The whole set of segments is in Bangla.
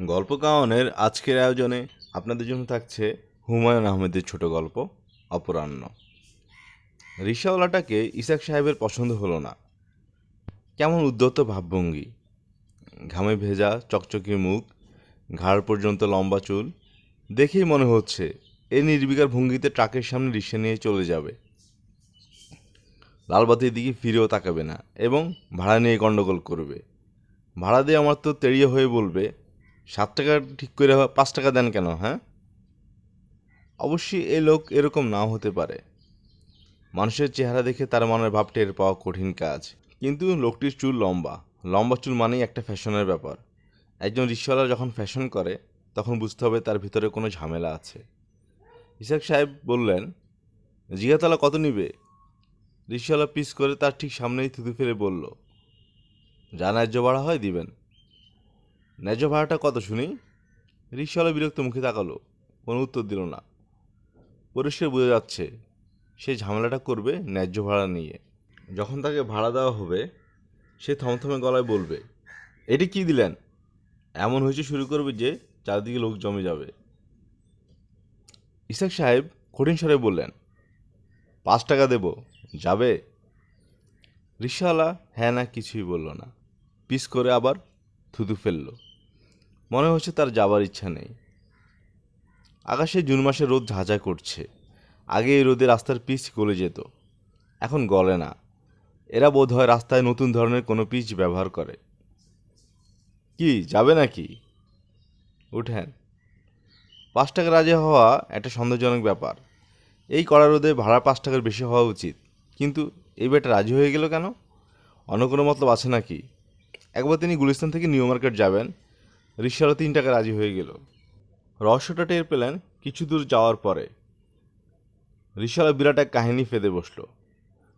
গল্প কাওয়ানের আজকের আয়োজনে আপনাদের জন্য থাকছে হুমায়ুন আহমেদের ছোট গল্প, অপরাহ্ন। রিক্সাওয়ালাটাকে ইসাক সাহেবের পছন্দ হলো না। কেমন উদ্যত ভাবভঙ্গি। ঘামে ভেজা চকচকে মুখ, ঘাড় পর্যন্ত লম্বা চুল। দেখেই মনে হচ্ছে এই নির্বিকার ভঙ্গিতে ট্রাকের সামনে রিক্সা নিয়ে চলে যাবে। লালবাতির দিকে ফিরেও তাকাবে না এবং ভাড়া নিয়ে গণ্ডগোল করবে। ভাড়া দিয়ে আমার তো তেড়িয়ে হয়ে বলবে সাত টাকা ঠিক করে পাঁচ টাকা দেন কেন হ্যাঁ? অবশ্যই এই লোক এরকম নাও হতে পারে। মানুষের চেহারা দেখে তার মনের ভাব টের পাওয়া কঠিন কাজ। কিন্তু লোকটির চুল লম্বা। লম্বা চুল মানেই একটা ফ্যাশনের ব্যাপার। একজন রিক্সাওয়ালা যখন ফ্যাশন করে, তখন বুঝতে হবে তার ভিতরে কোনো ঝামেলা আছে। ইসাক সাহেব বললেন, জিগাতলা কত নিবে? রিক্সাওয়ালা পিস করে তার ঠিক সামনেই থুতু ফেলে বলল, যা ন্যায্য বাড়া হয় দিবেন। ন্যায্য ভাড়াটা কত শুনি? রিক্সাওয়ালা বিরক্ত মুখে তাকালো, কোনো উত্তর দিল না। পরিষ্কার বোঝা যাচ্ছে, সে ঝামেলাটা করবে ন্যায্য ভাড়া নিয়ে। যখন তাকে ভাড়া দেওয়া হবে, সে থমথমে গলায় বলবে, এটি কি দিলেন? এমন হয়েছে শুরু করবে যে চারদিকে লোক জমে যাবে। ইসাক সাহেব কঠিন স্বরে বললেন, পাঁচ টাকা দেব, যাবে? রিক্সাওয়ালা হ্যাঁ না কিছুই বলল না, পিস করে আবার থুতু ফেলল। মনে হচ্ছে তার যাবার ইচ্ছা নেই। আকাশে জুন মাসে রোদ ঝাঁঝা করছে। আগে এই রোদে রাস্তার পিচ গলে যেত। এখন গলে না। এরা বোধ হয় রাস্তায় নতুন ধরনের কোনো পিচ ব্যবহার করে। কি, যাবে নাকি? উঠেন। পাঁচ টাকা রাজি হওয়া একটা সন্দেহজনক ব্যাপার। এই কড়া রোদে ভাড়া পাঁচ টাকার বেশি হওয়া উচিত। কিন্তু এই বেটা রাজি হয়ে গেল কেন? অন্য কোনো মতলব আছে নাকি? একবার তিনি গুলিস্তান থেকে নিউ মার্কেট যাবেন। রিক্সাওয়ালা তিন টাকা রাজি হয়ে গেল। রহস্যটা টের পেলেন কিছু দূর যাওয়ার পরে। রিক্সাওয়ালা বিরাট এক কাহিনী ফেদে বসল।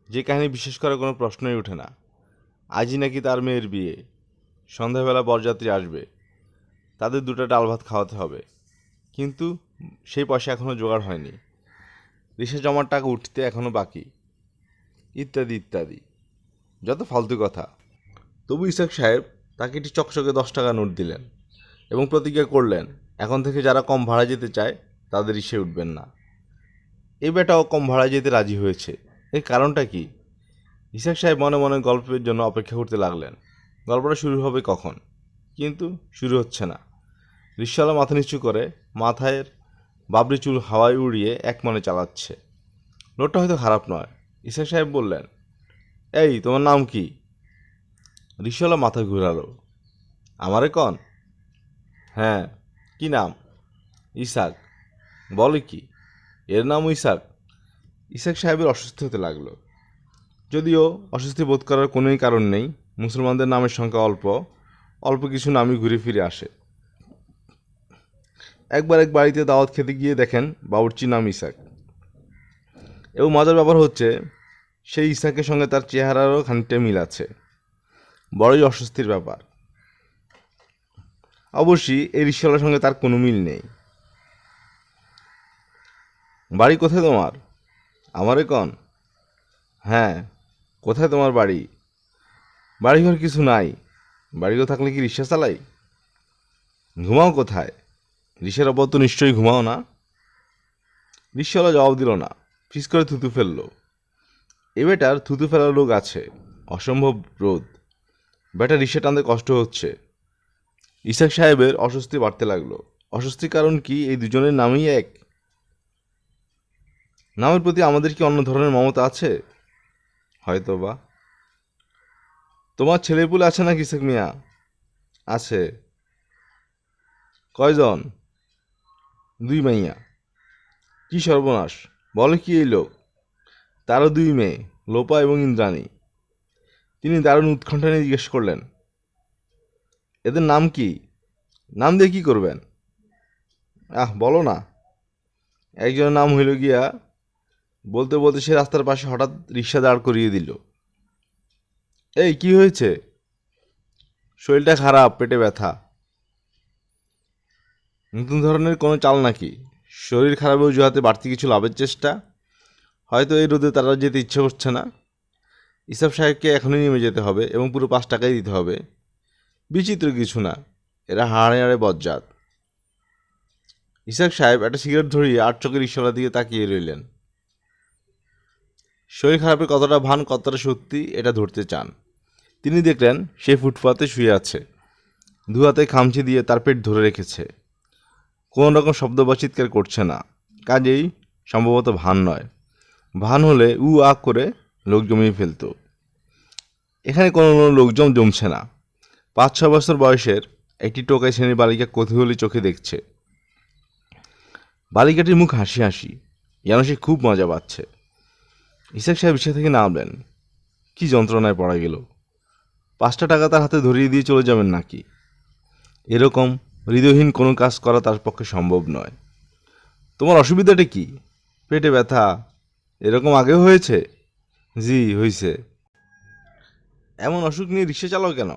যে কাহিনী বিশেষ করে কোনো প্রশ্নই ওঠে না। আজই নাকি তার মেয়ের বিয়ে। সন্ধ্যাবেলা বরযাত্রী আসবে। তাদের দুটো ডাল ভাত খাওয়াতে হবে। কিন্তু সেই পয়সা এখনও জোগাড় হয়নি। রিক্সা জমার টাকা উঠতে এখনও বাকি। ইত্যাদি ইত্যাদি। যত ফালতু কথা। তবু ইসাক সাহেব তাকে একটি চকচকে দশ টাকা নোট দিলেন। এবং প্রতিজ্ঞা করলেন, এখন থেকে যারা কম ভাড়া যেতে চায় তাদের ইসে উঠবেন না। এই বেটাও কম ভাড়া যেতে রাজি হয়েছে। এর কারণটা কি? ইসাক সাহেব মনে মনে গল্পের জন্য অপেক্ষা করতে লাগলেন। গল্পটা শুরু হবে কখন? কিন্তু শুরু হচ্ছে না। রিক্সাওয়ালা মাথা নিচু করে মাথায় বাবরি চুল হাওয়ায় উড়িয়ে এক মনে চালাচ্ছে। লোকটা হয়তো খারাপ নয়। ইসাক সাহেব বললেন, এই, তোমার নাম কি? রিক্সাওয়ালা মাথা ঘুরালো, আমারে কন? হ্যাঁ কি নাম? ইসাক। বলে কি? এর নাম ইসাক। ইসাক সাহেবের অসুস্থ হতে লাগল। যদিও অস্বস্তি বোধ করার কোনোই কারণ নেই, মুসলমানদের নামের সংখ্যা অল্প অল্প কিছু নামই ঘুরে ফিরে আসে। একবার এক বাড়িতে দাওয়াত খেতে গিয়ে দেখেন বাবুর্চির নাম ইসাক। এবং মজার ব্যাপার হচ্ছে, সেই ইসাকের সঙ্গে তার চেহারারও খানিকটা মিল আছে। বড়ই অস্বস্তির ব্যাপার। অবশ্যই এই রিক্সাওয়ালার সঙ্গে তার কোনো মিল নেই। বাড়ি কোথায় তোমার? আমারে কন? হ্যাঁ কোথায় তোমার বাড়ি? বাড়িঘর কিছু নাই। বাড়িঘর থাকলে কি রিক্সা চালাই? ঘুমাও কোথায়? রিক্সার ওপর তো নিশ্চয়ই ঘুমাও না। রিক্সাওয়ালা জবাব দিল না, ফিস করে থুতু ফেলল। এ বেটার থুতু ফেলার লোক আছে, অসম্ভব রোদ বেটা রিক্সা টানতে কষ্ট হচ্ছে। ইসাক সাহেবের অস্বস্তি বাড়তে লাগল। অস্বস্তির কারণ কি? এই দুজনের নামই এক। নামের প্রতি আমাদের কি অন্য ধরনের মমতা আছে? হয়তো বা তোমার ছেলেপুলে আছে না কিসেক মিয়া? আছে। কয়জন? দুই মাইয়া। কি সর্বনাশ। বলে কি এই লোক? তারও দুই মেয়ে, লোপা এবং ইন্দ্রাণী। তিনি দারুণ উৎকণ্ঠা নিয়ে জিজ্ঞেস করলেন। এদের নাম কি? নাম দিয়ে কি করবেন? আহ, বলো না। একজনের নাম হইল গিয়া, বলতে বলতে সে রাস্তার পাশে হঠাৎ রিক্সা দাঁড় করিয়ে দিল। এই, কি হয়েছে? শরীরটা খারাপ, পেটে ব্যথা। নতুন ধরনের কোনো চাল নাকি? শরীর খারাপের অজুহাতে বাড়তি কিছু লাভের চেষ্টা? হয়তো এই রোদে তারা যেতে ইচ্ছে করছে না। ইসাব সাহেবকে এখনই নেমে যেতে হবে এবং পুরো পাঁচ টাকাই দিতে হবে। বিচিত্র কিছু না। এরা হাড়ে হাড়ে বজ্জাত। ইসাক সাহেব একটা সিগারেট ধরিয়ে আট চোখের রিক্সাওয়ালার দিকে তাকিয়ে রইলেন। শরীর খারাপের কতটা ভান, কতটা সত্যি, এটা ধরতে চান। তিনি দেখলেন, সে ফুটপাতে শুয়ে আছে। দু হাতে খামচি দিয়ে তার পেট ধরে রেখেছে। কোনো রকম শব্দ বা চিৎকার করছে না। কাজেই সম্ভবত ভান নয়। ভান হলে উ আ করে লোক জমিয়ে ফেলতো। এখানে কোনো লোকজন জমছে না। পাঁচ ছ বছর বয়সের একটি টোকাই শ্রেণির বালিকা কৌতূহলী চোখে দেখছে। বালিকাটির মুখ হাসি হাসি যেন সে খুব মজা পাচ্ছে। ইসাক সাহেব রিক্সা থেকে নামলেন। কি যন্ত্রণায় পড়া গেল। পাঁচটা টাকা তার হাতে ধরিয়ে দিয়ে চলে যাবেন নাকি? এরকম হৃদয়হীন কোনো কাজ করা তার পক্ষে সম্ভব নয়। তোমার অসুবিধাটা কি? পেটে ব্যথা? এরকম আগেও হয়েছে? জি হয়েছে এমন অসুখ নিয়ে রিক্সা চালাও কেন?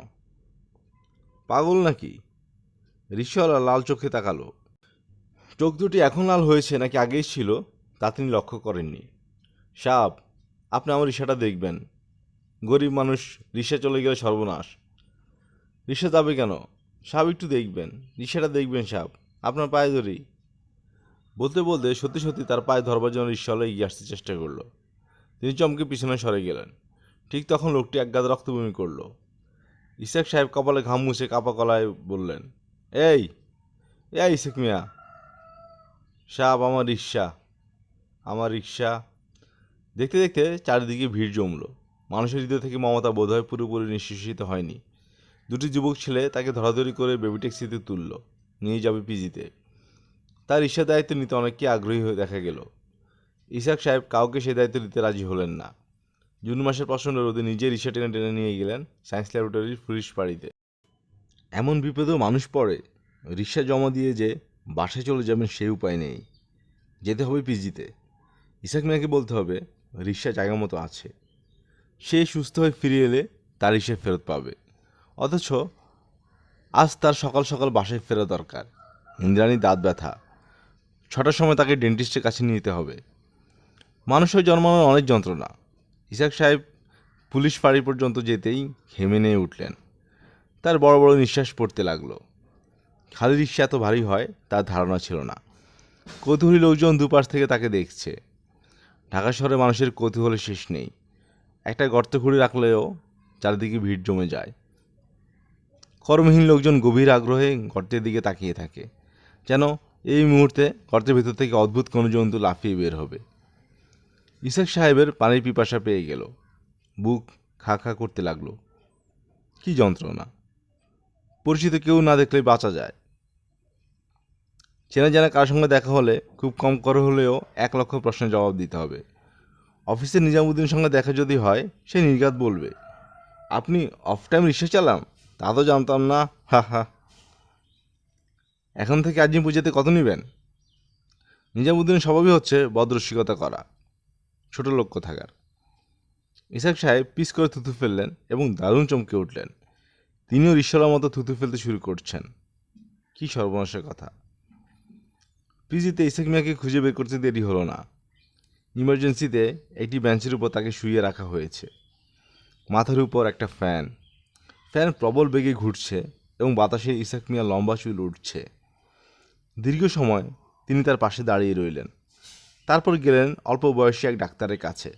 পাগল নাকি? রিক্সাওয়ালা লাল চোখে তাকালো। চোখ দুটি এখন লাল হয়েছে নাকি আগেই ছিল তা তিনি লক্ষ্য করেননি। সাপ আপনি আমার রিক্সাটা দেখবেন। গরিব মানুষ, রিক্সা চলে গেলে সর্বনাশ। রিক্সা যাবে কেন? সাপ একটু দেখবেন। রিক্সাটা দেখবেন সাপ আপনার পায়ে ধরি। বলতে বলতে সত্যি সত্যি তার পায়ে ধরবার জন্য রিক্সাওয়ালা এগিয়ে আসতে চেষ্টা করল। তিনি চমকে পিছনে সরে গেলেন। ঠিক তখন লোকটি একগাদ রক্তভূমি করল। ইসাক সাহেব কপালে ঘাম মুছে কাপা কলায় বললেন, এই এই ইসাক মিয়া, সাপ আমার রিক্সা আমার রিক্সা। দেখতে দেখতে চারিদিকে ভিড় জমলো। মানুষের হৃদয় থেকে মমতা বোধহয় পুরোপুরি নিঃশেষিত হয়নি। দুটি যুবক ছেলে তাকে ধরাধরি করে বেবি ট্যাক্সিতে তুলল, নিয়ে যাবে পিজিতে। তার রিক্সা দায়িত্ব নিতে অনেককে আগ্রহী হয়ে দেখা গেল। ইসাক সাহেব কাউকে সে দায়িত্ব দিতে রাজি হলেন না। জুন মাসের প্রচণ্ড রোদে নিজে রিক্সা টেনে টেনে নিয়ে গেলেন সায়েন্স ল্যাবরেটরির পুলিশ বাড়িতে। এমন বিপদেও মানুষ পড়ে, রিক্সা জমা দিয়ে যে বাসায় চলে যাবেন সেই উপায় নেই। যেতে হবে পিজিতে। ইসাক মিয়াকে বলতে হবে, রিক্সা জায়গা মতো আছে। সে সুস্থ হয়ে ফিরে এলে তার রিক্সা ফেরত পাবে। অথচ আজ তার সকাল সকাল বাসায় ফেরা দরকার। ইন্দ্রাণী দাঁত ব্যথা। ছটার সময় তাকে ডেন্টিস্টের কাছে নিয়ে যেতে হবে। মানুষের জন্মানোর অনেক যন্ত্রণা। ইসাক সাহেব পুলিশ ফাঁড়ি পর্যন্ত যেতেই ঘেমে নিয়ে উঠলেন। তার বড় বড় নিঃশ্বাস পড়তে লাগল। খালি রিক্সা এত ভারী হয়, তার ধারণা ছিল না। কৌতূহলী লোকজন দুপাশ থেকে তাকে দেখছে। ঢাকা শহরে মানুষের কৌতূহলের শেষ নেই। একটা গর্ত খুঁড়ে রাখলেও চারিদিকে ভিড় জমে যায়। কর্মহীন লোকজন গভীর আগ্রহে গর্তের দিকে তাকিয়ে থাকে। যেন এই মুহূর্তে গর্তের ভেতর থেকে অদ্ভুত কোনো জন্তু লাফিয়ে বের হবে। ইসাক সাহেবের পানির পিপাসা পেয়ে গেল। বুক খা খা করতে লাগল। কি যন্ত্রণা? পরিচিত কেউ না দেখলেই বাঁচা যায়। চেনা জানা কারোর সঙ্গে দেখা হলে খুব কম করে হলেও এক লক্ষ প্রশ্নের জবাব দিতে হবে। অফিসে নিজামুদ্দিনের সঙ্গে দেখা যদি হয়, সে নির্ঘাত বলবে, আপনি অফ টাইম রিক্সা চালাম তা তো জানতাম না। হা হা। এখন থেকে আজিম পুজোতে কত নেবেন? নিজামুদ্দিনের স্বভাবই হচ্ছে বদরসিকতা করা। ছোট লক্ষ্য থাকার ইসাক সাহেব পিস করে থুতু ফেললেন এবং দারুণ চমকে উঠলেন। তিনিও রিক্সাওয়ালার মতো থুতু ফেলতে শুরু করছেন। কি সর্বনাশের কথা। পিজিতে ইসাক মিয়াকে খুঁজে বের করতে দেরি হলো না। ইমার্জেন্সিতে একটি বেঞ্চের উপর তাকে শুইয়ে রাখা হয়েছে। মাথার উপর একটা ফ্যান। ফ্যান প্রবল বেগে ঘুরছে এবং বাতাসে ইসাক মিয়া লম্বা চুল উঠছে। দীর্ঘ সময় তিনি তার পাশে দাঁড়িয়ে রইলেন। তারপর গেলেন অল্প বয়সী এক ডাক্তারের কাছে।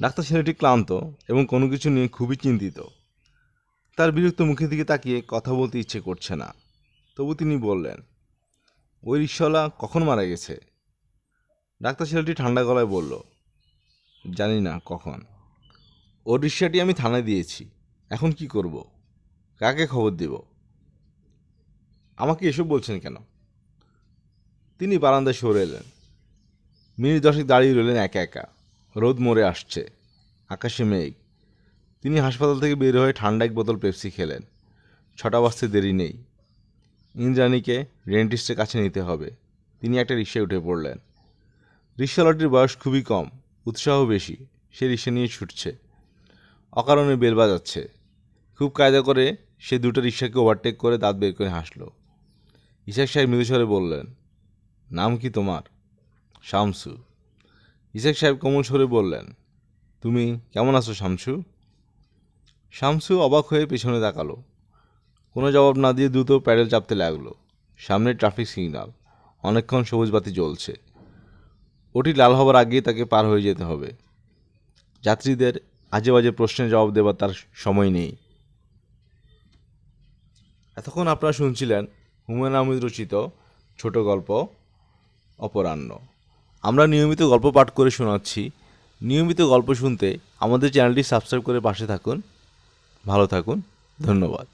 ডাক্তার ছেলেটি ক্লান্ত এবং কোনো কিছু নিয়ে খুবই চিন্তিত। তার বিরক্ত মুখের দিকে তাকিয়ে কথা বলতে ইচ্ছে করছে না। তবু তিনি বললেন, ওই রিক্সাওয়ালা কখন মারা গেছে? ডাক্তার ছেলেটি ঠান্ডা গলায় বলল, জানি না কখন। ওর রিক্সাটি আমি থানায় দিয়েছি। এখন কি করব? কাকে খবর দেব? আমাকে এসব বলছেন কেন? তিনি বারান্দায় সরে এলেন। মিনিট দশেক দাঁড়িয়ে রইলেন একা একা। রোদ মরে আসছে, আকাশে মেঘ। তিনি হাসপাতাল থেকে বের হয়ে ঠান্ডা এক বোতল পেপসি খেলেন। ছটা বাজতে দেরি নেই। ইন্দ্রাণীকে ডেন্টিস্টের কাছে নিতে হবে। তিনি একটা রিক্সায় উঠে পড়লেন। রিক্সাওয়ালাটির বয়স খুবই কম, উৎসাহ বেশি, সে রিক্সা নিয়ে ছুটছে। অকারণে বেল বাজাচ্ছে। খুব কায়দা করে সে দুটো রিক্সাকে ওভারটেক করে দাঁত বের করে হাসলো। ইসাক সাহেব মৃদুস্বরে বললেন নাম কি তোমার? শামসু। ইসাক সাহেব কোমল সরে বললেন, তুমি কেমন আছো শামসু? শামসু অবাক হয়ে পেছনে তাকালো। কোনো জবাব না দিয়ে দ্রুত প্যাডেল চাপতে লাগল। সামনে ট্রাফিক সিগন্যাল, অনেকক্ষণ সবুজ বাতি জ্বলছে। ওটি লাল হবার আগেই তাকে পার হয়ে যেতে হবে। যাত্রীদের আজে বাজে প্রশ্নের জবাব দেবার তার সময় নেই। এতক্ষণ আপনারা শুনছিলেন হুমায়ুন আহমেদ রচিত ছোট গল্প। অপরাহ্ন। আমরা নিয়মিত গল্প পাঠ করে শোনাচ্ছি। নিয়মিত গল্প শুনতে আমাদের চ্যানেলটি সাবস্ক্রাইব করে পাশে থাকুন। ভালো থাকুন। ধন্যবাদ।